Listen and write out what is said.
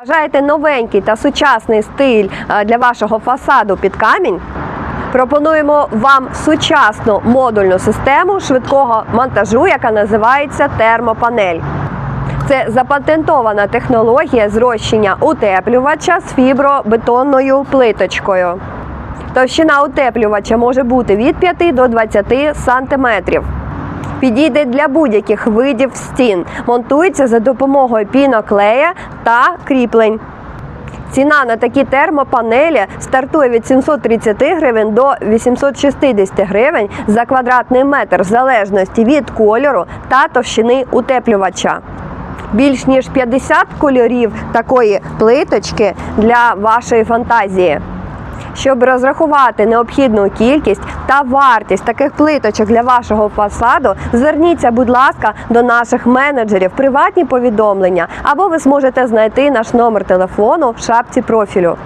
Бажаєте новенький та сучасний стиль е, для вашого фасаду під камінь? Пропонуємо вам сучасну модульну систему швидкого монтажу, яка називається термопанель. Це запатентована технологія зрощення утеплювача з фібробетонною плиточкою. Товщина утеплювача може бути від 5 до 20 сантиметрів. Підійде для будь-яких видів стін. Монтується за допомогою піноклея та кріплень. Ціна на такі термопанелі стартує від 730 гривень до 860 гривень за квадратний метр в залежності від кольору та товщини утеплювача. Більш ніж 50 кольорів такої плиточки для вашої фантазії. Щоб розрахувати необхідну кількість та вартість таких плиточок для вашого фасаду, зверніться, будь ласка, до наших менеджерів приватні повідомлення, або ви зможете знайти наш номер телефону в шапці профілю.